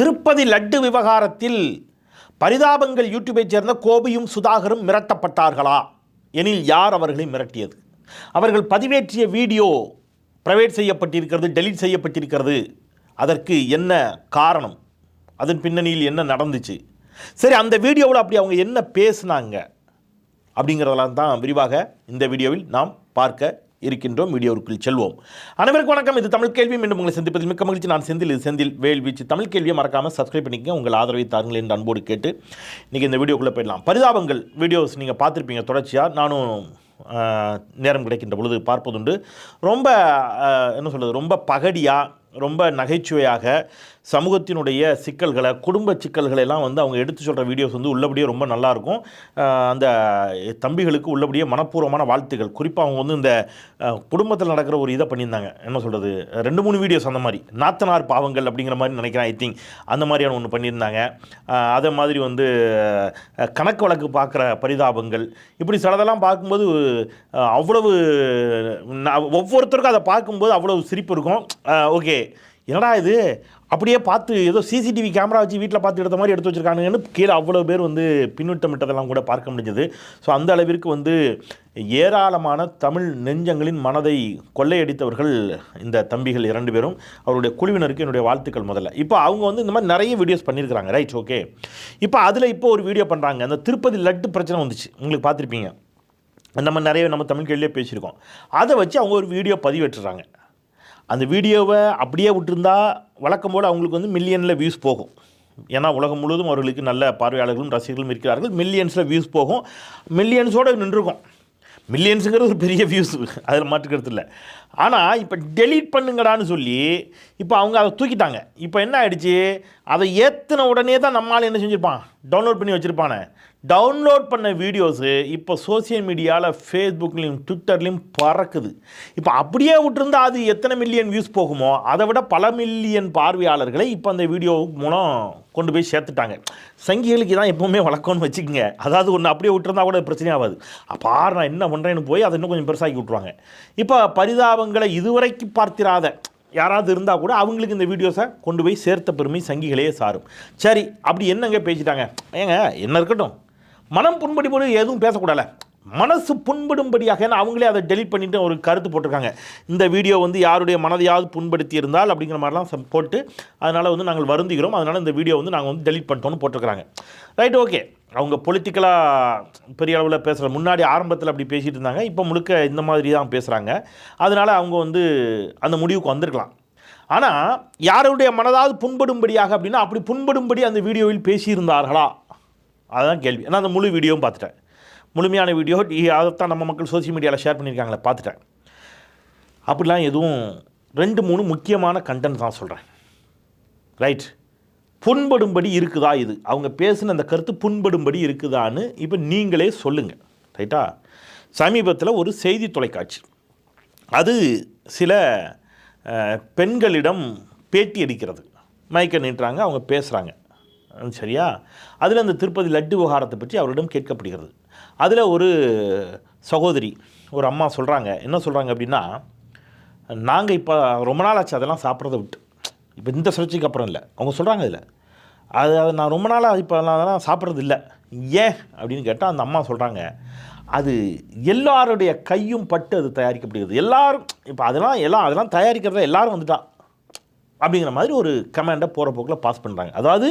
திருப்பதி லட்டு விவகாரத்தில் பரிதாபங்கள் யூடியூபை சேர்ந்த கோபியும் சுதாகரும் மிரட்டப்பட்டார்களா? எனில் யார் அவர்களை மிரட்டியது? அவர்கள் பதிவேற்றிய வீடியோ பிரைவேட் செய்யப்பட்டிருக்கிறது டெலீட் செய்யப்பட்டிருக்கிறது. அதற்கு என்ன காரணம்? அதன் பின்னணியில் என்ன நடந்துச்சு? சரி அந்த வீடியோவில் அப்படி அவங்க என்ன பேசுனாங்க? அப்படிங்கிறதெல்லாம் தான் விரிவாக இந்த வீடியோவில் நாம் பார்க்க இருக்கின்றோம். வீடியோவுக்குள் செல்வோம். அனைவருக்கும் வணக்கம். இது தமிழ் கேள்வி. மீண்டும் உங்களை சந்திப்பதில் மிக்க மகிழ்ச்சி. நான் செந்தில். இது செந்தில் வேல் வீச்சு தமிழ் கேள்வியை மறக்காமல் சப்ஸ்கிரைப் பண்ணிக்கங்க. உங்கள் ஆதரவை தாருங்கள் என்று அன்போடு கேட்டு இன்றைக்கி இந்த வீடியோக்குள்ளே போயிடலாம். பரிதாபங்கள் வீடியோஸ் நீங்கள் பார்த்துருப்பீங்க தொடர்ச்சியாக நானும் நேரம் கிடைக்கின்ற பொழுது பார்ப்பதுண்டு. ரொம்ப என்ன சொல்கிறது ரொம்ப பகடியாக ரொம்ப நகைச்சுவையாக சமூகத்தினுடைய சிக்கல்களை குடும்ப சிக்கல்களை எல்லாம் வந்து அவங்க எடுத்து சொல்கிற வீடியோஸ் வந்து உள்ளபடியே ரொம்ப நல்லாயிருக்கும். அந்த தம்பிகளுக்கு உள்ளபடியே மனப்பூர்வமான வாழ்த்துக்கள். குறிப்பாக அவங்க வந்து இந்த குடும்பத்தில் நடக்கிற ஒரு இதை பண்ணியிருந்தாங்க. என்ன சொல்கிறது ரெண்டு மூணு வீடியோஸ் அந்த மாதிரி. நாத்தனார் பாவங்கள் அப்படிங்கிற மாதிரி நினைக்கிறேன் ஐ திங்க் அந்த மாதிரியான ஒன்று பண்ணியிருந்தாங்க. அதே மாதிரி வந்து கணக்கு வழக்கு பார்க்குற பரிதாபங்கள். இப்படி சிலதெல்லாம் பார்க்கும்போது அவ்வளவு ஒவ்வொருத்தருக்கும் அதை பார்க்கும்போது அவ்வளவு சிரிப்பு இருக்கும். ஓகே. என்னடா இது? அப்படியே பார்த்து ஏதோ சிசிடிவி கேமரா வச்சு வீட்டில் பார்த்து எடுத்த மாதிரி எடுத்து வச்சுருக்காங்கன்னு கீழே அவ்வளோ பேர் வந்து பின்னூட்டமிட்டதெல்லாம் கூட பார்க்க முடிஞ்சது. ஸோ அந்த அளவிற்கு வந்து ஏராளமான தமிழ் நெஞ்சங்களின் மனதை கொள்ளையடித்தவர்கள் இந்த தம்பிகள் இரண்டு பேரும். அவருடைய குழுவினருக்கு என்னுடைய வாழ்த்துக்கள் முதல்ல. இப்போ அவங்க வந்து இந்த மாதிரி நிறைய வீடியோஸ் பண்ணியிருக்கிறாங்க ரைட் ஓகே இப்போ அதில் இப்போ ஒரு வீடியோ பண்ணுறாங்க அந்த திருப்பதி லட்டு பிரச்சனை வந்துச்சு. உங்களுக்கு பார்த்துருப்பீங்க. நம்ம நிறைய நம்ம தமிழ் கேள்வியே பேசியிருக்கோம். அதை வச்சு அவங்க ஒரு வீடியோ பதிவேற்றுறாங்க. அந்த வீடியோவை அப்படியே விட்டுருந்தா வழக்கம் போல் அவங்களுக்கு வந்து மில்லியனில் வியூஸ் போகும். ஏன்னா உலகம் முழுவதும் அவர்களுக்கு நல்ல பார்வையாளர்களும் ரசிகர்களும் இருக்கிறார்கள். மில்லியன்ஸில் வியூஸ் போகும். மில்லியன்ஸோடு நின்றுருக்கும். மில்லியன்ஸுங்கிறது ஒரு பெரிய வியூஸ் அதில் மாற்றுக்கிறது இல்லை. ஆனால் இப்போ டெலீட் பண்ணுங்கடான்னு சொல்லி இப்போ அவங்க அதை தூக்கிட்டாங்க. இப்போ என்ன ஆகிடுச்சு அதை ஏற்றின உடனே தான் நம்மளால் என்ன செஞ்சுருப்பான்? டவுன்லோட் பண்ணி வச்சுருப்பானே. டவுன்லோட் பண்ண வீடியோஸு இப்போ சோஷியல் மீடியாவில் ஃபேஸ்புக்லேயும் ட்விட்டர்லேயும் பறக்குது. இப்போ அப்படியே விட்டுருந்தா அது எத்தனை மில்லியன் வியூஸ் போகுமோ அதை விட பல மில்லியன் பார்வையாளர்களை இப்போ அந்த வீடியோ மூலம் கொண்டு போய் சேர்த்துட்டாங்க. சங்கிகளுக்கு தான் எப்பவுமே வழக்கம்னு வச்சுக்கோங்க. அதாவது ஒன்று அப்படியே விட்டுருந்தா கூட பிரச்சனையாகாது. பாரு நான் என்ன பண்ணுறேன்னு போய் அதை இன்னும் கொஞ்சம் பெருசாக்கி விட்ருவாங்க இப்போ பாவங்களை இதுவரைக்கு பார்த்திராத யாராவது இருந்தால் கூட அவங்களுக்கு இந்த வீடியோஸை கொண்டு போய் சேர்த்த பெருமை சங்கிகளே சாரும். சரி அப்படி என்னங்க பேசிட்டாங்க? ஏங்க என்ன இருக்கட்டும்? மனம் புண்படிபடி எதுவும் பேசக்கூடாது மனசு புண்படும்படியாக ஏன்னா அவங்களே அதை டெலிட் பண்ணிட்டு ஒரு கருத்து போட்டிருக்காங்க. இந்த வீடியோ வந்து யாருடைய மனதையாவது புண்படுத்தி இருந்தால் அப்படிங்கிற மாதிரிலாம் ச போட்டு அதனால் வந்து நாங்கள் வருந்துகிறோம். அதனால் இந்த வீடியோ வந்து நாங்கள் வந்து டெலிட் பண்ணிட்டோம்னு போட்டிருக்கிறாங்க. ரைட் ஓகே அவங்க பொலிட்டிக்கலாக பெரிய அளவில் பேசுகிற முன்னாடி ஆரம்பத்தில் அப்படி பேசிகிட்டு இருந்தாங்க இப்போ முழுக்க இந்த மாதிரி தான் பேசுகிறாங்க அதனால் அவங்க வந்து அந்த முடிவுக்கு வந்திருக்கலாம். ஆனால் யாருடைய மனதாவது புண்படும்படியாக அப்படின்னா அப்படி புண்படும்படி அந்த வீடியோவில் பேசியிருந்தார்களா? அதுதான் கேள்வி. நான் அந்த முழு வீடியோவும் பார்த்துட்டேன். முழுமையான வீடியோ அதைத்தான் நம்ம மக்கள் சோஷியல் மீடியாவில் ஷேர் பண்ணியிருக்காங்களே பார்த்துட்டேன். அப்படிலாம் எதுவும் ரெண்டு மூணு முக்கியமான கண்டென்ட் தான் சொல்கிறேன் ரைட் புண்படும்படி இருக்குதா இது? அவங்க பேசின அந்த கருத்து புண்படும்படி இருக்குதான்னு இப்போ நீங்களே சொல்லுங்கள் ரைட்டா? சமீபத்தில் ஒரு செய்தி தொலைக்காட்சி. அது சில பெண்களிடம் பேட்டி அடிக்கிறது. மயக்க நீட்டுறாங்க அவங்க பேசுகிறாங்க சரியா? அதில் அந்த திருப்பதி லட்டு விவகாரத்தை பற்றி அவரிடம் கேட்கப்படுகிறது. அதில் ஒரு சகோதரி ஒரு அம்மா சொல்கிறாங்க என்ன சொல்கிறாங்க அப்படின்னா நாங்கள் இப்போ ரொம்ப நாள் ஆச்சு அதெல்லாம் சாப்பிட்றத விட்டு. இப்போ இந்த சுழற்சிக்கு அப்புறம் இல்லை. அவங்க சொல்கிறாங்க இதில். அது அது நான் ரொம்ப நாளாக இப்போ நான் அதெல்லாம் சாப்பிட்றது இல்லை. ஏன்? அப்படின்னு கேட்டால் அந்த அம்மா சொல்கிறாங்க அது எல்லாருடைய கையும் பட்டு அது தயாரிக்கப்படுகிறது. எல்லாரும் இப்போ அதெல்லாம் எல்லாம் அதெல்லாம் தயாரிக்கிறத எல்லாரும் வந்துட்டான். அப்படிங்கிற மாதிரி ஒரு கமெண்டை போகிற போக்கில் பாஸ் பண்ணுறாங்க அதாவது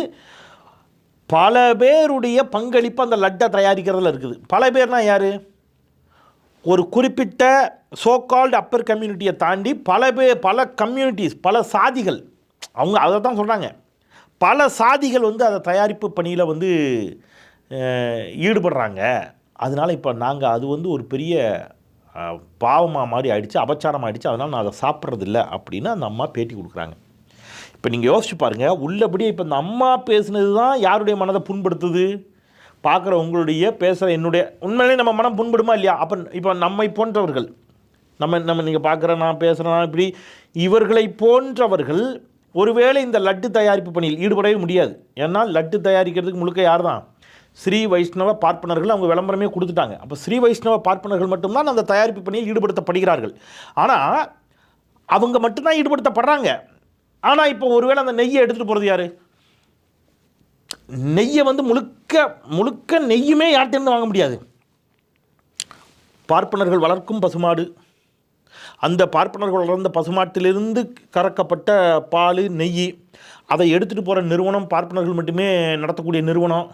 பல பேருடைய பங்களிப்பு அந்த லட்டை தயாரிக்கிறதுல இருக்குது. பல பேர்னா யார்? ஒரு குறிப்பிட்ட சோ கால்டு அப்பர் கம்யூனிட்டியை தாண்டி பல பேர் பல கம்யூனிட்டிஸ் பல சாதிகள் அவங்க அதை தான் சொல்கிறாங்க பல சாதிகள் வந்து அதை தயாரிப்பு பணியில் வந்து ஈடுபடுறாங்க. அதனால் இப்போ நாங்கள் அது வந்து ஒரு பெரிய பாவமாக மாதிரி ஆயிடுச்சு அபச்சாரம் ஆகிடுச்சு அதனால் நான் அதை சாப்பிட்றதில்ல அப்படின்னு அந்த அம்மா பேட்டி கொடுக்குறாங்க. இப்போ நீங்கள் யோசிச்சு பாருங்கள் உள்ளபடியே இப்போ இந்த அம்மா பேசுனது தான் யாருடைய மனதை புண்படுத்துது? பார்க்குற உங்களுடைய பேசுகிற என்னுடைய உண்மையிலேயே நம்ம மனம் புண்படுமா இல்லையா? அப்போ இப்போ நம்மை போன்றவர்கள் நம்ம நம்ம நீங்கள் பார்க்குற நான் பேசுகிறேன் இப்படி இவர்களை போன்றவர்கள் ஒருவேளை இந்த லட்டு தயாரிப்பு பணியில் ஈடுபடவே முடியாது. ஏன்னா லட்டு தயாரிக்கிறதுக்கு முழுக்க யார் தான் ஸ்ரீ வைஷ்ணவ பார்ப்பனர்கள் அவங்க விளம்பரமே கொடுத்துட்டாங்க. அப்போ ஸ்ரீ வைஷ்ணவ பார்ப்பனர்கள் மட்டும்தான் அந்த தயாரிப்பு பணியில் ஈடுபடுத்தப்படுகிறார்கள். ஆனால் அவங்க மட்டும்தான் ஈடுபடுத்தப்படுறாங்க. ஆனால் இப்போ ஒருவேளை அந்த நெய்யை எடுத்துகிட்டு போகிறது யார்? நெய்யை வந்து முழுக்க முழுக்க நெய்யுமே யார்கிட்டேருந்து வாங்க முடியாது? பார்ப்பனர்கள் வளர்க்கும் பசுமாடு அந்த பார்ப்பனர்கள் வளர்ந்த பசுமாட்டிலிருந்து கறக்கப்பட்ட பால் நெய் அதை எடுத்துகிட்டு போகிற நிறுவனம் பார்ப்பனர்கள் மட்டுமே நடத்தக்கூடிய நிறுவனம்.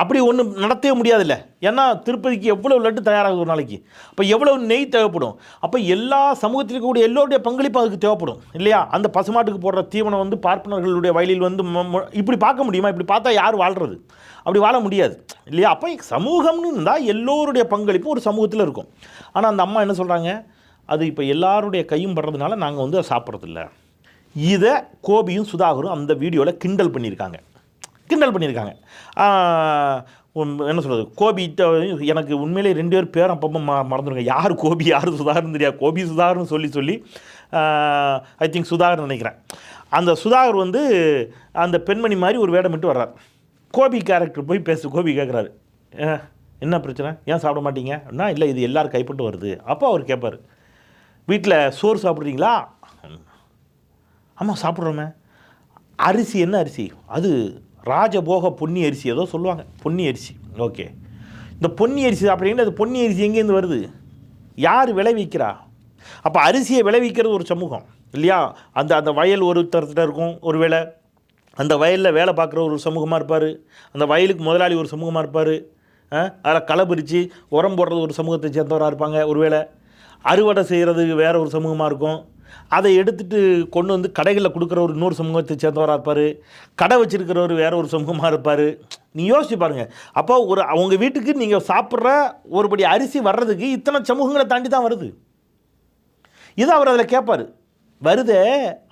அப்படி ஒன்றும் நடத்தவே முடியாதுல்ல. ஏன்னா திருப்பதிக்கு எவ்வளோ லட்டு தயாராகுது ஒரு நாளைக்கு? அப்போ எவ்வளோ நெய் தேவைப்படும்? அப்போ எல்லா சமூகத்தில் இருக்கக்கூடிய எல்லோருடைய பங்களிப்பு அதுக்கு தேவைப்படும் இல்லையா? அந்த பசுமாட்டுக்கு போடுற தீவனம் வந்து பார்ப்பனர்களுடைய வயலில் வந்து இப்படி பார்க்க முடியுமா? இப்படி பார்த்தா யார் வாழ்கிறது அப்படி வாழ முடியாது இல்லையா? அப்போ சமூகம்னு இருந்தால் எல்லோருடைய பங்களிப்பும் ஒரு சமூகத்தில் இருக்கும். ஆனால் அந்த அம்மா என்ன சொல்கிறாங்க அது இப்போ எல்லாருடைய கையும் படுறதுனால நாங்கள் வந்து அதை சாப்பிட்றதில்ல. இதை கோபியும் சுதாகரும் அந்த வீடியோவில் கிண்டல் பண்ணியிருக்காங்க. கிண்டல் பண்ணியிருக்காங்க. என்ன சொல்கிறது கோபி எனக்கு உண்மையிலே ரெண்டு பேர் பேரும் அப்பப்போ ம மறந்துடுங்க யார் கோபி யார் சுதாகர்னு தெரியாது. கோபி சுதாகர்னு சொல்லி சொல்லி ஐ திங்க் சுதாகர் நினைக்கிறேன். அந்த சுதாகர் வந்து அந்த பெண்மணி மாதிரி ஒரு வேடம் விட்டு வர்றார். கோபி கேரக்டர் போய் பேசு கோபி கேட்குறாரு என்ன பிரச்சனை? ஏன் சாப்பிட மாட்டீங்க? அப்படின்னா இல்லை இது எல்லாரும் கைப்பட்டு வருது. அப்போ அவர் கேட்பார் வீட்டில் சோறு சாப்பிட்றீங்களா? ஆமாம் சாப்பிட்றோமே. அரிசி என்ன அரிசி? அது ராஜபோக பொன்னி அரிசி ஏதோ சொல்லுவாங்க. பொன்னி அரிசி. ஓகே. இந்த பொன்னி அரிசி சாப்பிட்றீங்கன்னா அது பொன்னி அரிசி எங்கேருந்து வருது? யார் விளைவிக்கிறா அப்போ அரிசியை விளைவிக்கிறது ஒரு சமூகம் இல்லையா? அந்த அந்த வயல் ஒருத்தர்கிட்ட இருக்கும் ஒரு வேளை. அந்த வயலில் வேலை பார்க்குற ஒரு சமூகமாக இருப்பார். அந்த வயலுக்கு முதலாளி ஒரு சமூகமாக இருப்பார். அதில் களை பிரித்து உரம் போடுறது ஒரு சமூகத்தை சேர்ந்தவராக இருப்பாங்க ஒருவேளை அறுவடை செய்கிறதுக்கு வேற ஒரு சமூகமாக இருக்கும். அதை எடுத்துட்டு கொண்டு வந்து கடைகளில் கொடுக்குற ஒரு இன்னொரு சமூகத்தை சேர்ந்தவராக இருப்பார். கடை வச்சுருக்கிறவர் வேற ஒரு சமூகமாக இருப்பார். நீ யோசிச்சு பாருங்கள் அப்போ ஒரு அவங்க வீட்டுக்கு நீங்கள் சாப்பிட்ற ஒருபடி அரிசி வர்றதுக்கு இத்தனை சமூகங்களை தாண்டி தான் வருது. இதை அவர் அதில் கேட்பார். வருதே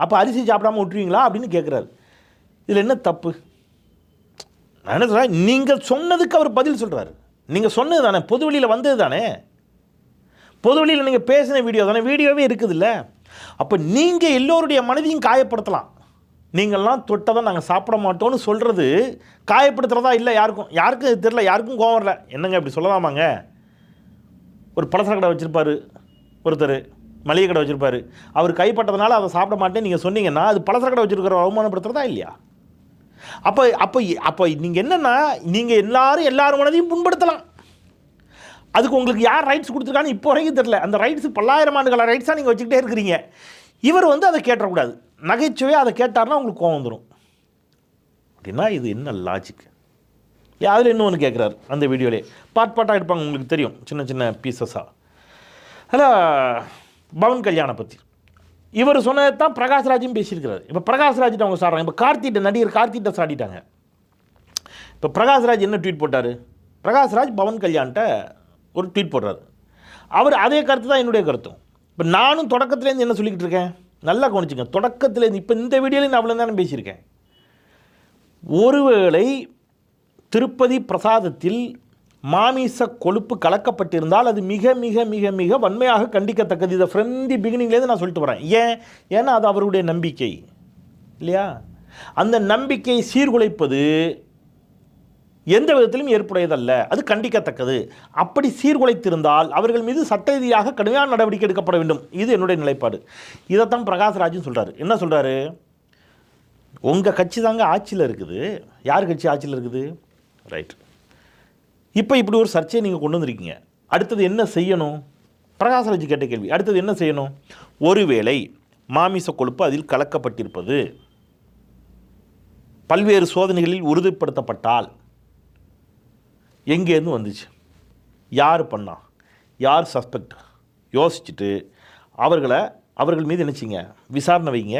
அப்போ அரிசி சாப்பிடாம விட்டுருவீங்களா அப்படின்னு கேட்குறாரு. இதில் என்ன தப்பு? நான் என்ன சொல்கிறேன் நீங்கள் சொன்னதுக்கு அவர் பதில் சொல்கிறாரு நீங்கள் சொன்னது தானே பொது வெளியில் வந்தது தானே? பொதுவெளியில் நீங்கள் பேசின வீடியோ தானே வீடியோவே இருக்குதுல்ல. அப்போ நீங்கள் எல்லோருடைய மனதையும் காயப்படுத்தலாம். நீங்கள்லாம் தொட்டதை நாங்கள் சாப்பிட மாட்டோம்னு சொல்கிறது காயப்படுத்துகிறதா இல்லை யாருக்கும் யாருக்கும் இது யாருக்கும் கோவம் வரல. என்னங்க இப்படி சொல்லலாமாங்க? ஒரு பலசர கடை வச்சுருப்பார் ஒருத்தர் மளிகை கடை வச்சுருப்பாரு. அவர் கைப்பட்டதுனால அதை சாப்பிட மாட்டேன்னு நீங்கள் சொன்னீங்கன்னா அது பலசர கடை வச்சுருக்கிற அவமானப்படுத்துறதா இல்லையா? அப்போ அப்போ அப்போ நீங்கள் என்னென்னா நீங்கள் எல்லாரும் எல்லார் மனதையும் புண்படுத்தலாம். அதுக்கு உங்களுக்கு யார் ரைட்ஸ் கொடுத்துருக்கான்னு இப்போ வரைக்கும் தெரில அந்த ரைட்ஸ் பல்லாயிரம் ஆண்டுகள ரைட்ஸாக நீங்கள் வச்சுக்கிட்டே இருக்கிறீங்க. இவர் வந்து அதை கேட்டக்கூடாது நகைச்சுவை அதை கேட்டார்னா உங்களுக்கு கோவம் வந்துடும் அப்படின்னா இது என்ன லாஜிக் அதில் இன்னொன்று கேட்குறாரு அந்த வீடியோலே பாட் பாட்டாக எடுப்பாங்க உங்களுக்கு தெரியும். சின்ன சின்ன பீசஸாக அதில் பவன் கல்யாணை பற்றி இவர் சொன்னதை தான் பிரகாஷ்ராஜும் பேசியிருக்கிறாரு. இப்போ பிரகாஷ்ராஜ்கிட்ட அவங்க சாடுறாங்க. இப்போ கார்த்திட்ட நடிகர் கார்த்திட்ட சாடிட்டாங்க. இப்போ பிரகாஷ்ராஜ் என்ன ட்வீட் போட்டார்? பிரகாஷ்ராஜ் பவன் கல்யாண்கிட்ட ஒரு ட்வீட் போடுறாரு. அவர் அதே கருத்து தான் என்னுடைய கருத்தும். இப்போ நானும் தொடக்கத்துலேருந்து என்ன சொல்லிக்கிட்டு இருக்கேன்? நல்லா கவனிச்சுங்க. தொடக்கத்துலேருந்து இப்போ இந்த வீடியோலையும் நான் அவ்வளோ தானே பேசியிருக்கேன். ஒருவேளை திருப்பதி பிரசாதத்தில் மாமிச கொழுப்பு கலக்கப்பட்டிருந்தால் அது மிக மிக மிக மிக வன்மையாக கண்டிக்கத்தக்கது. இதை ஃப்ரெண்டி பிகினிங்லேருந்து நான் சொல்லிட்டு வரேன். ஏன்? ஏன்னா அது அவருடைய நம்பிக்கை. இல்லையா? அந்த நம்பிக்கையை சீர்குலைப்பது எந்த விதத்திலும் ஏற்புடையதல்ல. அது கண்டிக்கத்தக்கது. அப்படி சீர்குலைத்திருந்தால் அவர்கள் மீது சட்ட ரீதியாக கடுமையான நடவடிக்கை எடுக்கப்பட வேண்டும். இது என்னுடைய நிலைப்பாடு. இதைத்தான் பிரகாஷ்ராஜும் சொல்கிறார் என்ன சொல்கிறாரு உங்கள் கட்சி தாங்க ஆட்சியில் இருக்குது. யார் கட்சி ஆட்சியில் இருக்குது? ரைட். இப்போ இப்படி ஒரு சர்ச்சையை நீங்கள் கொண்டு வந்திருக்கீங்க. அடுத்தது என்ன செய்யணும்? பிரகாஷ்ராஜ் கேட்ட கேள்வி. அடுத்தது என்ன செய்யணும்? ஒருவேளை மாமிச கொழுப்பு அதில் கலக்கப்பட்டிருப்பது பல்வேறு சோதனைகளில் உறுதிப்படுத்தப்பட்டால் எங்கேருந்து வந்துச்சு? யார் பண்ணா? யார் சஸ்பெக்ட் யோசிச்சுட்டு அவர்களை அவர்கள் மீது நினச்சிங்க விசாரணை வைங்க.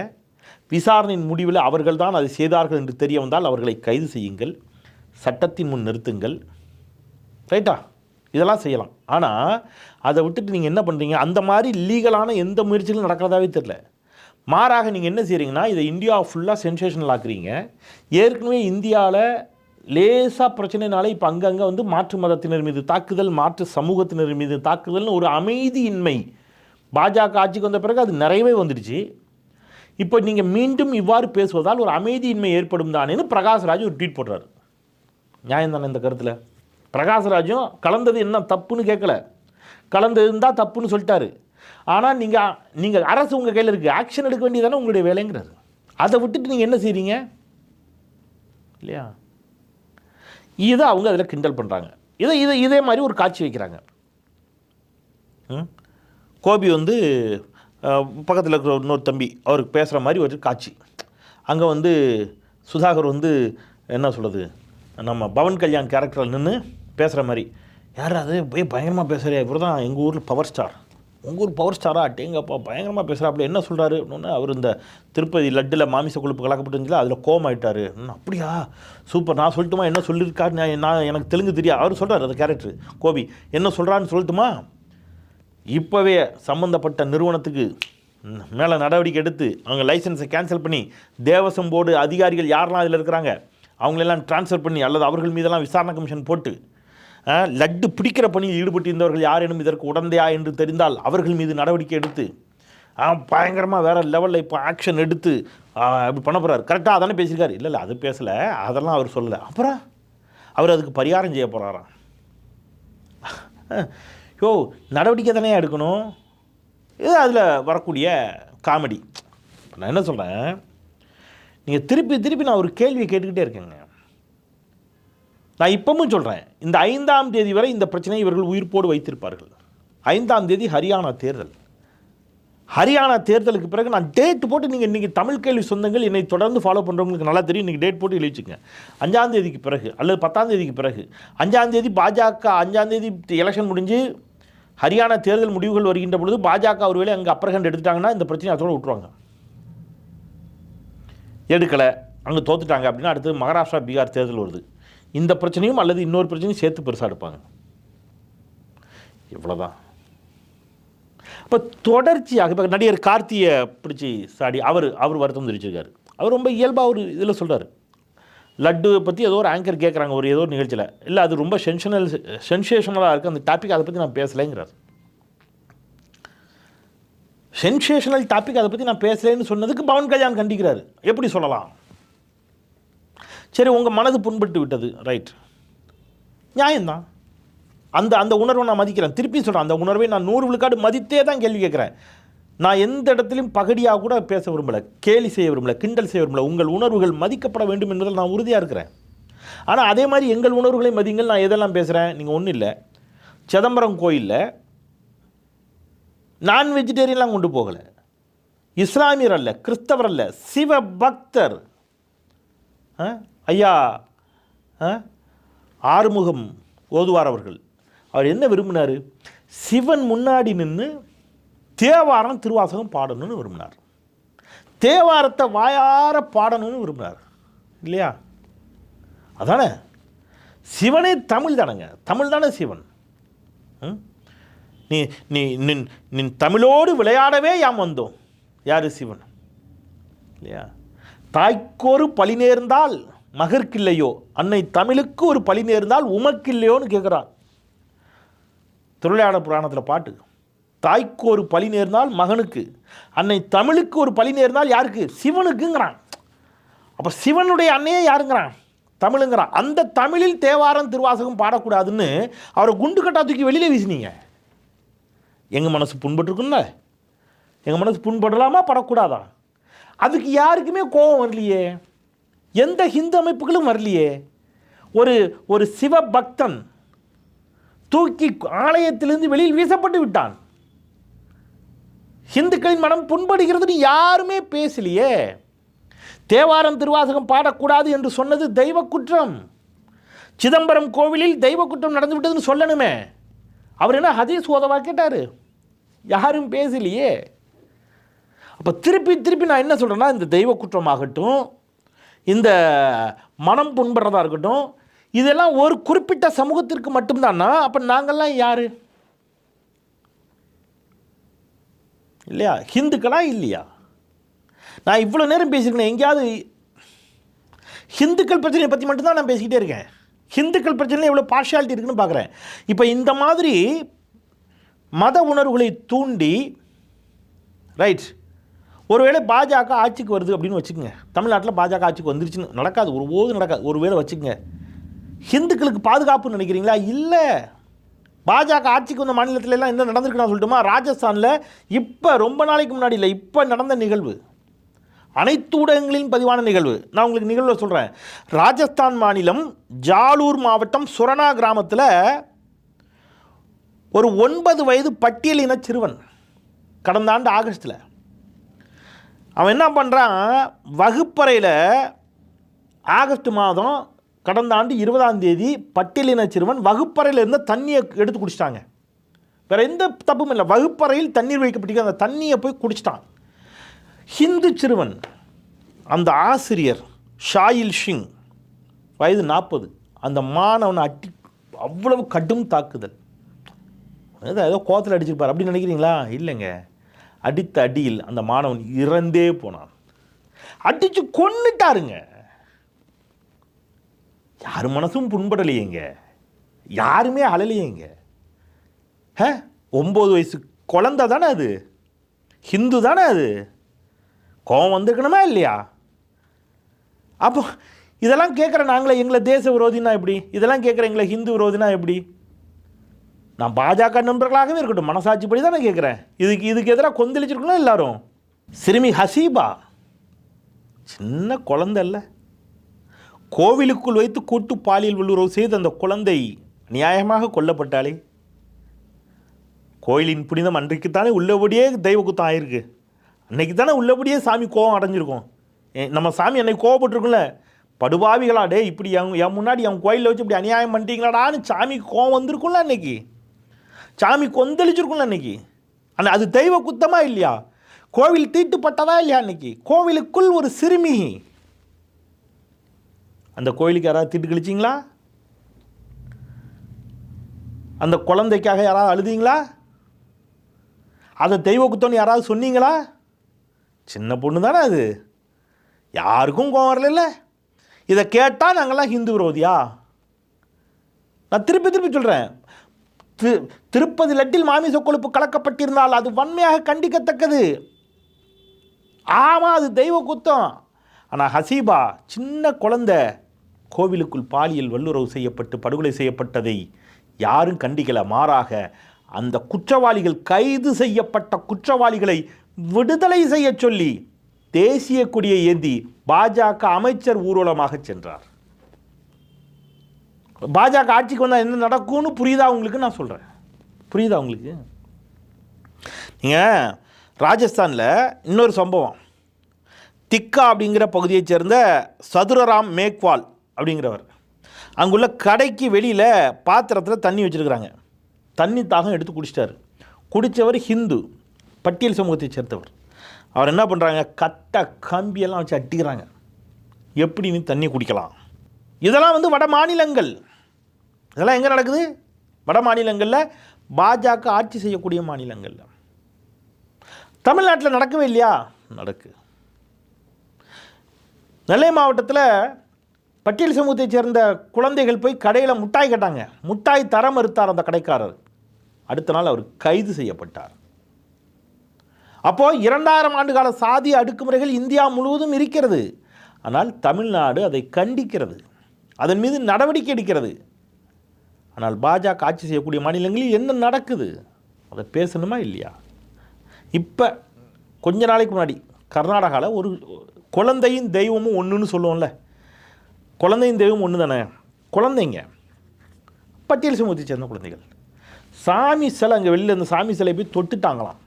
விசாரணையின் முடிவில் அவர்கள் தான் அதை செய்தார்கள் என்று தெரிய வந்தால் அவர்களை கைது செய்யுங்கள். சட்டத்தின் முன் நிறுத்துங்கள். ரைட்டா? இதெல்லாம் செய்யலாம். ஆனால் அதை விட்டுட்டு நீங்கள் என்ன பண்ணுறீங்க அந்த மாதிரி லீகலான எந்த முயற்சிகளும் நடக்கிறதாவே தெரில மாறாக நீங்கள் என்ன செய்கிறீங்கன்னா இதை இந்தியா ஃபுல்லாக சென்சேஷனல் ஆக்குறீங்க. ஏற்கனவே இந்தியாவில் லேசாக பிரச்சனைனால இப்போ அங்கங்கே வந்து மாற்று மதத்தினர் மீது தாக்குதல் மாற்று சமூகத்தினர் மீது தாக்குதல்னு ஒரு அமைதியின்மை பாஜக ஆட்சிக்கு வந்த பிறகு அது நிறையவே வந்துடுச்சு. இப்போ நீங்கள் மீண்டும் இவ்வாறு பேசுவதால் ஒரு அமைதியின்மை ஏற்படும் தானேன்னு பிரகாஷ்ராஜ் ஒரு ட்வீட் போடுறாரு. நியாயம் தானே இந்த கருத்தில்? பிரகாஷ்ராஜும் கலந்தது என்ன தப்புன்னு கேட்கல கலந்து இருந்தால் தப்புன்னு சொல்லிட்டாரு. ஆனால் நீங்கள் நீங்கள் அரசு உங்கள் கையில் இருக்குது ஆக்ஷன் எடுக்க வேண்டியதானே உங்களுடைய வேலைங்கிறது அதை விட்டுட்டு நீங்கள் என்ன செய்கிறீங்க இல்லையா? இதை அவங்க அதில் கிண்டல் பண்ணுறாங்க இதை இதை இதே மாதிரி ஒரு காட்சி வைக்கிறாங்க. ம்? கோபி வந்து பக்கத்தில் இருக்கிற இன்னொரு தம்பி அவருக்கு பேசுகிற மாதிரி ஒரு காட்சி. அங்கே வந்து சுதாகர் வந்து என்ன சொல்கிறது நம்ம பவன் கல்யாண் கேரக்டரில் நின்று பேசுகிற மாதிரி. யார் அது? போய் பயங்கரமாக பேசுகிறே இவர் தான் எங்கள் ஊரில் பவர் ஸ்டார் உங்கள் ஊர் பவர் ஸ்டாரா டேங்கப்பா பயங்கரமாக பேசுகிறாப்புல என்ன சொல்கிறாரு அப்படின்னு அவர் இந்த திருப்பதி லட்டில் மாமிச கொழுப்பு கலக்கப்பட்டு அதில் கோம் ஆகிட்டாரு அப்படியா? சூப்பர். நான் சொல்லட்டுமா? என்ன சொல்லியிருக்காரு நான் நான் எனக்கு தெலுங்கு தெரியாது அவர் சொல்கிறார் அந்த கேரக்டர் கோபி என்ன சொல்கிறான்னு சொல்லட்டுமா? இப்போவே சம்மந்தப்பட்ட நிறுவனத்துக்கு மேலே நடவடிக்கை எடுத்து அவங்க லைசன்ஸை கேன்சல் பண்ணி தேவசம் போர்டு அதிகாரிகள் யாரெல்லாம் அதில் இருக்கிறாங்க அவங்களெல்லாம் ட்ரான்ஸ்ஃபர் பண்ணி அல்லது அவர்கள் மீதெல்லாம் விசாரணை கமிஷன் போட்டு லட்டு பிடிக்கிற பணியில் ஈடுபட்டிருந்தவர்கள் யாரேனும் இதற்கு உடந்தையா என்று தெரிந்தால் அவர்கள் மீது நடவடிக்கை எடுத்து ஆ பயங்கரமாக வேறு லெவலில் இப்போ ஆக்ஷன் எடுத்து அப்படி பண்ண போகிறார் கரெக்டாக அதானே பேசியிருக்காரு. இல்லை இல்லை அது பேசலை. அதெல்லாம் அவர் சொல்லலை. அப்புறம் அவர் அதுக்கு பரிகாரம் செய்ய போகிறாராம் யோ நடவடிக்கை தானே எடுக்கணும்? இது அதில் வரக்கூடிய காமெடி. நான் என்ன சொல்கிறேன் நீங்கள் திருப்பி திருப்பி நான் ஒரு கேள்வியை கேட்டுக்கிட்டே இருக்கேங்க. நான் இப்பவும் சொல்கிறேன் இந்த ஐந்தாம் தேதி வரை இந்த பிரச்சனையை இவர்கள் உயிர்ப்போடு வைத்திருப்பார்கள். ஐந்தாம் தேதி ஹரியானா தேர்தல். ஹரியானா தேர்தலுக்கு பிறகு நான் டேட் போட்டு நீங்கள் இன்றைக்கி தமிழ் கேள்வி சொந்தங்கள் என்னை தொடர்ந்து ஃபாலோ பண்ணுறவங்களுக்கு நல்லா தெரியும். இன்றைக்கி டேட் போட்டு எழுதிச்சுங்க. அஞ்சாம் தேதிக்கு பிறகு அல்லது பத்தாம் தேதிக்கு பிறகு. அஞ்சாம் தேதி பாஜக அஞ்சாம் தேதி எலெக்ஷன் முடிஞ்சு ஹரியானா தேர்தல் முடிவுகள் வருகின்ற பொழுது பாஜக ஒருவேளை அங்கே அப்பர் ஹேண்ட் எடுத்துட்டாங்கன்னா இந்த பிரச்சனை அதோட விட்டுருவாங்க. எடுக்கலை. அங்கே தோத்துட்டாங்க அப்படின்னா அடுத்து மகாராஷ்டிரா பீகார் தேர்தல் வருது. இந்த பிரச்சனையும் அல்லது இன்னொரு பிரச்சனையும் சேர்த்து பெருசாக எடுப்பாங்க. இவ்வளோதான் இப்போ தொடர்ச்சியாக இப்போ நடிகர் கார்த்தியை பிடிச்சி சாடி அவர் அவர் வருத்தம் தெரிவிச்சிருக்காரு. அவர் ரொம்ப இயல்பாக ஒரு இதில் சொல்கிறார் லட்டு பற்றி ஏதோ ஒரு ஆங்கர் கேட்குறாங்க ஒரு ஏதோ ஒரு நிகழ்ச்சியில். இல்லை அது ரொம்ப சென்ஷனல் சென்சேஷனலாக இருக்குது அந்த டாபிக் அதை பற்றி நான் பேசலைங்கிறார். சென்சேஷனல் டாபிக் அதை பற்றி நான் பேசலைன்னு சொன்னதுக்கு பவன் கல்யாண் கண்டிக்கிறார். எப்படி சொல்லலாம்? சரி உங்கள் மனது புண்பட்டு விட்டது. ரைட் நியாயம்தான். அந்த அந்த உணர்வை நான் மதிக்கிறேன். திருப்பி சொல்கிறேன் அந்த உணர்வை நான் நூறு விழுக்காடு மதித்தே தான் கேள்வி கேட்குறேன். நான் எந்த இடத்துலையும் பகடியாக கூட பேச விரும்பலை கேலி செய்ய விரும்பலை கிண்டல் செய்ய விரும்பலை. உங்கள் உணர்வுகள் மதிக்கப்பட வேண்டும் என்பதில் நான் உறுதியாக இருக்கிறேன். ஆனால் அதே மாதிரி எங்கள் உணர்வுகளை மதிங்கள் நான் எதெல்லாம் பேசுகிறேன் நீங்கள் ஒன்றும் இல்லை. சிதம்பரம் கோயிலில் நான் வெஜிடேரியன்லாம் கொண்டு போகலை. இஸ்லாமியர் அல்ல கிறிஸ்தவர் அல்ல சிவ பக்தர் ஆ? ஐயா ஆ? ஆறுமுகம் ஓதுவார் அவர்கள். அவர் என்ன விரும்பினார்? சிவன் முன்னாடி நின்று தேவாரம் திருவாசகம் பாடணும்னு விரும்பினார். தேவாரத்தை வாயார பாடணும்னு விரும்பினார். இல்லையா? அதானே? சிவனே தமிழ் தானங்க. தமிழ் தானே சிவன். ம்? நீ நீ நின் நின் தமிழோடு விளையாடவே யாம் வந்தோம். யார் சிவன்? இல்லையா? தாய்க்கொரு பழி நேர்ந்தால் மகற்கில்லையோ? அன்னை தமிழுக்கு ஒரு பழி நேர்ந்தால் உமக்கில்லையோன்னு கேட்குறான் திருவிளையாட புராணத்தில் பாட்டு தாய்க்கு ஒரு பழி நேர்ந்தால் மகனுக்கு அன்னை தமிழுக்கு ஒரு பழி நேர்ந்தால் யாருக்கு? சிவனுக்குங்கிறான். அப்போ சிவனுடைய அன்னையே யாருங்கிறான்? தமிழுங்கிறான் அந்த தமிழில் தேவாரம் திருவாசகம் பாடக்கூடாதுன்னு அவரை குண்டு கட்டா தூக்கி வெளியில் வீசினீங்க. எங்கள் மனசு புண்பட்டுருக்குல்ல எங்கள் மனசு புண்படலாமா? படக்கூடாதா? அதுக்கு யாருக்குமே கோபம் வரலையே. எந்த ஹிந்து அமைப்புகளும் வரலையே. ஒரு ஒரு சிவ பக்தன் தூக்கி ஆலயத்திலிருந்து வெளியில் வீசப்பட்டு விட்டான். ஹிந்துக்களின் மனம் புண்படுகிறதுன்னு யாருமே பேசலையே. தேவாரம் திருவாசகம் பாடக்கூடாது என்று சொன்னது தெய்வ குற்றம் சிதம்பரம் கோவிலில் தெய்வ குற்றம் நடந்து விட்டதுன்னு சொல்லணுமே. அவர் என்ன ஹதீஸ் ஓதவா கேட்டார்? யாரும் பேசலையே. அப்போ திருப்பி திருப்பி நான் என்ன சொல்கிறேன்னா இந்த தெய்வ குற்றமாகட்டும் இந்த மனம் புண்படுறதா இருக்கட்டும் இதெல்லாம் ஒரு குறிப்பிட்ட சமூகத்திற்கு மட்டும்தானா? அப்போ நாங்கள்லாம் யார்? இல்லையா? ஹிந்துக்களா இல்லையா? நான் இவ்வளோ நேரம் பேசியிருக்கேன் எங்கேயாவது ஹிந்துக்கள் பிரச்சனையை பற்றி மட்டும்தான் நான் பேசிக்கிட்டே இருக்கேன். ஹிந்துக்கள் பிரச்சனையில் எவ்வளோ பார்ஷியாலிட்டி இருக்குன்னு பார்க்குறேன். இப்போ இந்த மாதிரி மத உணர்வுகளை தூண்டி ரைட் ஒருவேளை பாஜக ஆட்சிக்கு வருது அப்படின்னு வச்சுக்கோங்க. தமிழ்நாட்டில் பாஜக ஆட்சிக்கு வந்துருச்சுன்னு நடக்காது. ஒரு போது நடக்காது. ஒருவேளை வச்சுக்கோங்க. ஹிந்துக்களுக்கு பாதுகாப்புன்னு நினைக்கிறீங்களா? இல்லை. பாஜக ஆட்சிக்கு வந்த மாநிலத்துல எல்லாம் என்ன நடந்திருக்கு நான் சொல்லட்டுமா? ராஜஸ்தானில் இப்போ ரொம்ப நாளைக்கு முன்னாடி இல்லை இப்போ நடந்த நிகழ்வு. அனைத்து ஊடகங்களிலும் பதிவான நிகழ்வு. நான் உங்களுக்கு நிகழ்வை சொல்கிறேன் ராஜஸ்தான் மாநிலம் ஜாலூர் மாவட்டம் சுரணா கிராமத்தில் ஒரு ஒன்பது வயது பட்டியலின சிறுவன் கடந்த ஆண்டு ஆகஸ்டில் அவன் என்ன பண்ணுறான் வகுப்பறையில் ஆகஸ்ட் மாதம் கடந்த ஆண்டு இருபதாம் தேதி பட்டியலின சிறுவன் வகுப்பறையில் இருந்த தண்ணியை எடுத்து குடிச்சிட்டாங்க. வேற எந்த தப்பும் இல்லை. வகுப்பறையில் தண்ணீர் வைக்கப்பட்டிருக்க அந்த தண்ணியை போய் குடிச்சிட்டான். ஹிந்து சிறுவன் அந்த ஆசிரியர் ஷாயில் ஷிங் வயது நாற்பது. அந்த மாணவனை அட்டி அவ்வளவு கடும் தாக்குதல். ஏதோ ஏதோ கோத்தில் அடிச்சிருப்பார். அப்படின்னு நினைக்கிறீங்களா? இல்லைங்க. அடித்த அடியில் அந்த மாணவன் இறந்தே போனான். அடித்து கொன்னுட்டாருங்க. யார் மனசும் புண்படலையேங்க. யாருமே அழலையேங்க. ஹ? ஒம்பது வயசு குழந்தை தானே அது? ஹிந்து தானே அது? கோவம் வந்திருக்கணுமா இல்லையா? அப்போ இதெல்லாம் கேட்குற நாங்களே எங்களை தேச விரோதினா எப்படி? இதெல்லாம் கேட்குற எங்களை ஹிந்து விரோதினா எப்படி? நான் பாஜக நண்பர்களாகவே இருக்கட்டும் மனசாட்சிப்படி தான் நான் கேட்குறேன் இதுக்கு இதுக்கு எதிராக கொந்தளிச்சிருக்கணும் எல்லாரும்? சிறுமி ஹசீபா. சின்ன குழந்தை இல்லை கோவிலுக்குள் வைத்து கூட்டு பாலியல் வல்லுறவு செய்து அந்த குழந்தை நியாயமாக கொல்லப்பட்டாலே கோயிலின் புனிதம் அன்றைக்குத்தானே உள்ளபடியே தெய்வ குத்தம் ஆயிருக்கு. அன்னைக்கு தானே உள்ளபடியே சாமி கோவம் அடைஞ்சிருக்கும். ஏ, நம்ம சாமி அன்னைக்கு கோவப்பட்டிருக்கும்ல படுபாவிகளா டே இப்படி என் என் முன்னாடி என் கோயிலில் வச்சு இப்படி அநியாயம் பண்ணிட்டீங்களாடான்னு சாமிக்கு கோவம் வந்திருக்கும்ல அன்னைக்கு. சாமி கொந்தளிச்சிருக்கும்ல அன்னைக்கு. ஆனால் அது தெய்வ குத்தமா இல்லையா? கோவில் தீட்டுப்பட்டதா இல்லையா அன்னைக்கு? கோவிலுக்குள் ஒரு சிறுமி. அந்த கோயிலுக்கு யாராவது தீட்டு கழிச்சிங்களா? அந்த குழந்தைக்காக யாராவது அழுதீங்களா? அதை தெய்வ குத்தம்னு யாராவது சொன்னீங்களா? சின்ன பொண்ணு தானே அது. யாருக்கும் கோவம் வரல இதை கேட்டால் நாங்கள்லாம் ஹிந்து விரோதியா? நான் திருப்பி திருப்பி சொல்கிறேன் திருப்பதி லட்டில் மாமிச கொழுப்பு கலக்கப்பட்டிருந்தால் அது வன்மையாக கண்டிக்கத்தக்கது. ஆமாம் அது தெய்வ குத்தம். ஆனால் ஹசீபா சின்ன குழந்தை கோவிலுக்குள் பாலியல் வல்லுறவு செய்யப்பட்டு படுகொலை செய்யப்பட்டதை யாரும் கண்டிக்கல. மாறாக அந்த குற்றவாளிகள் கைது செய்யப்பட்ட குற்றவாளிகளை விடுதலை செய்யச் சொல்லி தேசிய கொடியை ஏந்தி பாஜக அமைச்சர் ஊர்வலமாக சென்றார். பாஜக ஆட்சிக்கு வந்தால் என்ன நடக்கும்னு புரியுதா உங்களுக்கு? நான் சொல்கிறேன் புரியுதா உங்களுக்கு? நீங்கள் ராஜஸ்தானில் இன்னொரு சம்பவம். திக்கா அப்படிங்கிற பகுதியைச் சேர்ந்த சதுரராம் மேக்வால் அப்படிங்கிறவர். அங்குள்ள கடைக்கு வெளியில் பாத்திரத்தில் தண்ணி வச்சுருக்குறாங்க. தண்ணி தாகம் எடுத்து குடிச்சிட்டார். குடித்தவர் ஹிந்து பட்டியல் சமூகத்தைச் சேர்ந்தவர் அவர் என்ன பண்ணுறாங்க கட்டை கம்பியெல்லாம் வச்சு அட்டிக்கிறாங்க எப்படி நீ தண்ணி குடிக்கலாம். இதெல்லாம் வந்து வட மாநிலங்கள். இதெல்லாம் எங்கே நடக்குது? வட மாநிலங்களில் பாஜக ஆட்சி செய்யக்கூடிய மாநிலங்களில். தமிழ்நாட்டில் நடக்கவே இல்லையா? நடக்கு. நெல்லை மாவட்டத்தில் பட்டியல் சமூகத்தைச் சேர்ந்த குழந்தைகள் போய் கடையில் முட்டாய் கேட்டாங்க. முட்டாய் தர மறுத்தார் அந்த கடைக்காரர். அடுத்த நாள் அவர் கைது செய்யப்பட்டார். அப்போது இரண்டாயிரம் ஆண்டுகால சாதி அடுக்குமுறைகள் இந்தியா முழுவதும் இருக்கிறது. ஆனால் தமிழ்நாடு அதை கண்டிக்கிறது. அதன் மீது நடவடிக்கை எடுக்கிறது. ஆனால் பாஜக ஆட்சி செய்யக்கூடிய மாநிலங்களில் என்ன நடக்குது? அதை பேசணுமா இல்லையா? இப்போ கொஞ்ச நாளைக்கு முன்னாடி கர்நாடகாவில் ஒரு குழந்தையும் தெய்வமும் ஒன்றுன்னு சொல்லுவோம்ல. குழந்தையும் தெய்வம் ஒன்று தானே? குழந்தைங்க. பட்டியல் சமூகத்தை சேர்ந்த குழந்தைகள். சாமி சிலை அங்கே வெளியில் இருந்த சாமி சிலை போய் தொட்டுட்டாங்களாம்.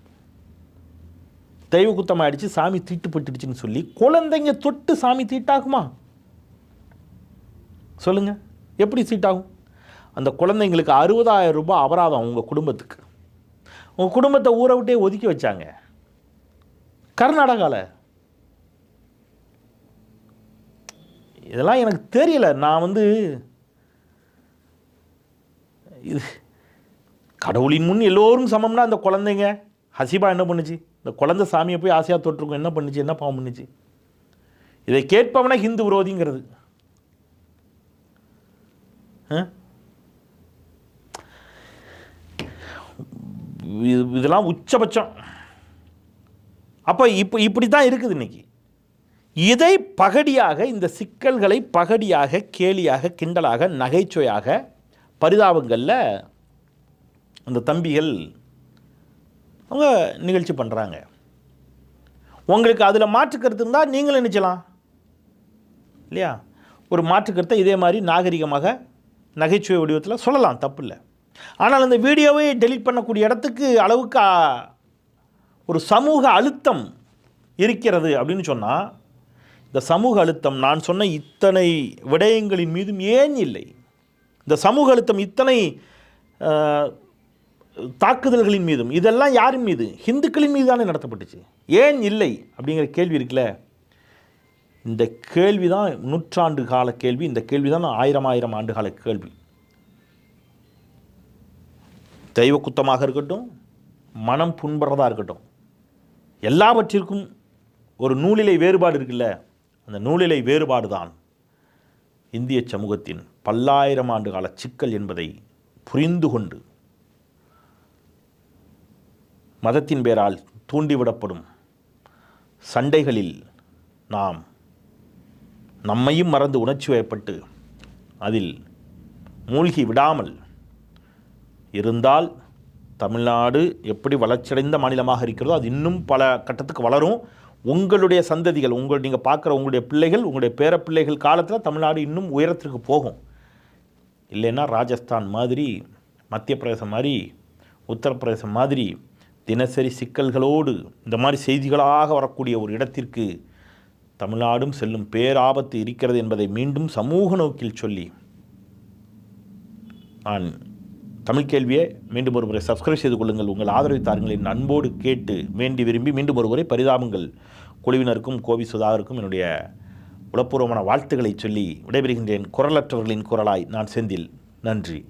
தெய்வ குத்தமாக அடித்து சாமி தீட்டுப்பட்டுடுச்சுன்னு சொல்லி குழந்தைங்க தொட்டு சாமி தீட்டாகுமா? சொல்லுங்கள் எப்படி சீட்டாகும் அந்த குழந்தைங்களுக்கு அறுபதாயிரம் ரூபாய் அபராதம் உங்கள் குடும்பத்துக்கு. உங்கள் குடும்பத்தை ஊரை விட்டே ஒதுக்கி வச்சாங்க. கர்நாடகாவில் இதெல்லாம் எனக்கு தெரியல. நான் வந்து இது கடவுளின் முன் எல்லோரும் சமம்னா அந்த குழந்தைங்க ஹசிபா என்ன பண்ணுச்சு? இந்த குழந்தை சாமியை போய் ஆசையாக தொட்டிருக்கும். என்ன பண்ணுச்சு? என்ன பாவம் பண்ணுச்சு? இதை கேட்பவனா ஹிந்து விரோதிங்கிறது. ஆ? இதெல்லாம் உச்சபட்சம். அப்போ இப்போ இப்படி தான் இருக்குது இன்றைக்கி இதை பகடியாக இந்த சிக்கல்களை பகடியாக கேலியாக கிண்டலாக நகைச்சுவையாக பரிதாபங்களில் அந்த தம்பிகள் அவங்க நிகழ்ச்சி பண்ணுறாங்க உங்களுக்கு அதில் மாற்று கருத்து இருந்தால் நீங்களும் நினைச்சலாம். இல்லையா? ஒரு மாற்று கருத்தை இதே மாதிரி நாகரிகமாக நகைச்சுவை வடிவத்தில் சொல்லலாம் தப்பு இல்லை. ஆனால் அந்த வீடியோவை டெலீட் பண்ணக்கூடிய இடத்துக்கு அளவுக்கு ஒரு சமூக அழுத்தம் இருக்கிறது அப்படின்னு சொன்னால் இந்த சமூக அழுத்தம் நான் சொன்ன இத்தனை விடயங்களின் மீதும் ஏன் இல்லை? இந்த சமூக அழுத்தம் இத்தனை தாக்குதல்களின் மீதும் இதெல்லாம் யாரின் மீது? ஹிந்துக்களின் மீது தானே நடத்தப்பட்டுச்சு. ஏன் இல்லை? அப்படிங்கிற கேள்வி இருக்குல்ல. இந்த கேள்வி தான் நூற்றாண்டு கால கேள்வி. இந்த கேள்வி தான் ஆயிரம் ஆயிரம் ஆண்டு கால கேள்வி. தெய்வ குத்தமாக இருக்கட்டும் மனம் புண்படுறதா இருக்கட்டும் எல்லாவற்றிற்கும் ஒரு நூலிலை வேறுபாடு இருக்குல்ல அந்த நூலிலை வேறுபாடு தான் இந்திய சமூகத்தின் பல்லாயிரம் ஆண்டு கால சிக்கல் என்பதை புரிந்து கொண்டு மதத்தின் பேரால் தூண்டிவிடப்படும் சண்டைகளில் நாம் நம்மையும் மறந்து உணர்ச்சி வயப்பட்டு அதில் மூழ்கி விடாமல் இருந்தால் தமிழ்நாடு எப்படி வளர்ச்சியடைந்த மாநிலமாக இருக்கிறதோ அது இன்னும் பல கட்டத்துக்கு வளரும். உங்களுடைய சந்ததிகள் உங்கள் நீங்கள் பார்க்குற உங்களுடைய பிள்ளைகள் உங்களுடைய பேரப்பிள்ளைகள் காலத்தில் தமிழ்நாடு இன்னும் உயரத்திற்கு போகும். இல்லைன்னா ராஜஸ்தான் மாதிரி மத்திய பிரதேசம் மாதிரி உத்தரப்பிரதேசம் மாதிரி தினசரி சிக்கல்களோடு இந்த மாதிரி செய்திகளாக வரக்கூடிய ஒரு இடத்திற்கு தமிழ்நாடும் செல்லும் பேராபத்து இருக்கிறது என்பதை மீண்டும் சமூக நோக்கில் சொல்லி நான் தமிழ் கேள்வியை மீண்டும் ஒரு முறை சப்ஸ்கிரைப் செய்து கொள்ளுங்கள். உங்கள் ஆதரவு தாருங்களின் அன்போடு கேட்டு வேண்டி விரும்பி மீண்டும் ஒரு முறை பரிதாபங்கள். குழுவினருக்கும் கோவி சுதாகருக்கும் என்னுடைய உளப்பூர்வமான வாழ்த்துக்களை சொல்லி விடைபெறுகின்றேன். குரலற்றவர்களின் குரலாய் நான் செந்தில். நன்றி.